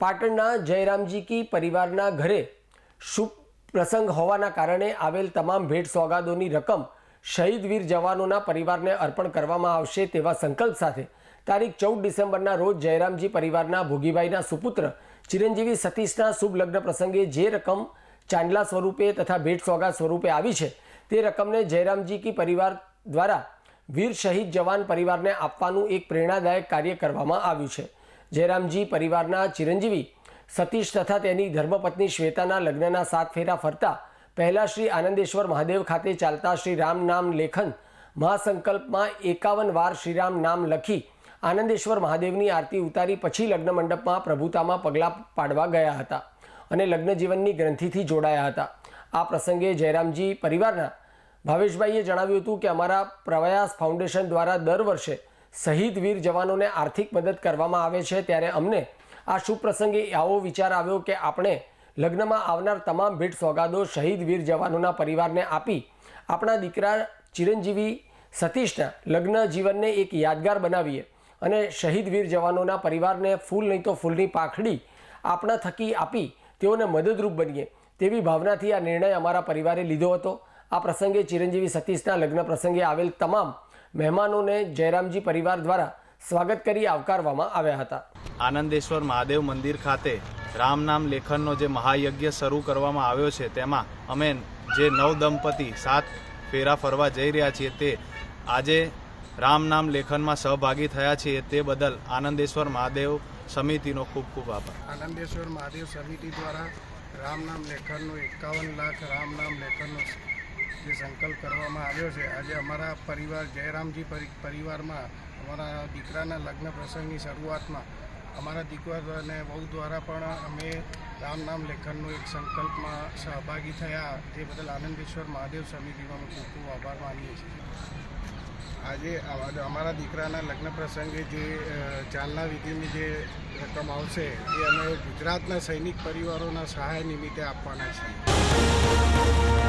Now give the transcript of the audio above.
પાટણના જયરામજી કી પરિવારના ઘરે શુભ પ્રસંગ હોવાના કારણે આવેલ તમામ ભેટ સોગાદોની રકમ શહીદ વીર જવાનોના પરિવારને અર્પણ કરવામાં આવશે તેવા સંકલ્પ સાથે તારીખ ચૌદ ડિસેમ્બરના રોજ જયરામજી પરિવારના ભોગીભાઈના સુપુત્ર ચિરંજીવી સતીશના શુભ લગ્ન પ્રસંગે જે રકમ ચાંદલા સ્વરૂપે તથા ભેટ સોગાદ સ્વરૂપે આવી છે તે રકમને જયરામજી કી પરિવાર દ્વારા વીર શહીદ જવાન પરિવારને આપવાનું એક પ્રેરણાદાયક કાર્ય કરવામાં આવ્યું છે. જયરામજી પરિવારના ચિરંજીવી સતીશ તથા તેની ધર્મપત્ની શ્વેતાના લગ્નના સાત ફેરા ફરતા પહેલા શ્રી આનંદેશ્વર મહાદેવ ખાતે ચાલતા શ્રી રામ નામ લેખન મહાસંકલ્પમાં એકાવન વાર શ્રીરામ નામ લખી આનંદેશ્વર મહાદેવની આરતી ઉતારી પછી લગ્ન મંડપમાં પ્રભુતામાં પગલાં પાડવા ગયા હતા અને લગ્ન જીવનની ગ્રંથિથી જોડાયા હતા. આ પ્રસંગે જયરામજી પરિવારના ભાવેશભાઈએ જણાવ્યું હતું કે અમારા પ્રયાસ ફાઉન્ડેશન દ્વારા દર વર્ષે શહીદ વીર જવાનોને આર્થિક મદદ કરવામાં આવે છે ત્યારે અમને આ શુભ પ્રસંગે આવો વિચાર આવ્યો કે આપણે લગ્નમાં આવનાર તમામ ભેટ સોગાદો શહીદ વીર જવાનોના પરિવારને આપી આપણા દીકરા ચિરંજીવી સતીશના લગ્ન જીવનને એક યાદગાર બનાવીએ અને શહીદ વીર જવાનોના પરિવારને ફૂલ નહીં તો ફૂલની પાખડી આપણા થકી આપી તેઓને મદદરૂપ બનીએ તેવી ભાવનાથી આ નિર્ણય અમારા પરિવારે લીધો હતો. આ પ્રસંગે ચિરંજીવી સતીશના લગ્ન પ્રસંગે આવેલ તમામ મહેમાનોને જયરામજી પરિવાર દ્વારા સ્વાગત કરી આવકારવામાં આવ્યા હતા. આનંદેશ્વર મહાદેવ મંદિર ખાતે રામ નામ લેખનનો જે મહાયજ્ઞ શરૂ કરવામાં આવ્યો છે તેમાં અમે જે નવ દંપતી સાત ફેરા ફરવા જઈ રહ્યા છીએ તે આજે રામ નામ લેખનમાં સહભાગી થયા છીએ તે બદલ આનંદેશ્વર મહાદેવ સમિતિનો ખૂબ ખૂબ આભાર. આનંદેશ્વર મહાદેવ સમિતિ દ્વારા રામ નામ લેખનનો એકાવન લાખ રામ નામ લેખનનો જે સંકલ્પ કરવામાં આવ્યો છે. આજે અમારા પરિવાર, જયરામજી પરી- પરિવારમાં અમારા દીકરાના લગ્ન પ્રસંગની શરૂઆતમાં અમારા દીકરા અને વહુ દ્વારા પણ અમે રામ નામ લેખનનો એક સંકલ્પમાં સહભાગી થયા. તે બદલ આનંદેશ્વર મહાદેવ સમિતિમાં અમે ખૂબ ખૂબ આભાર માનીએ છીએ. આજે અમારા દીકરાના લગ્ન પ્રસંગે જે ચાલના વિધિની જે રકમ આવશે એ અમે ગુજરાતના સૈનિક પરિવારોના સહાય નિમિત્તે આપવાના છીએ.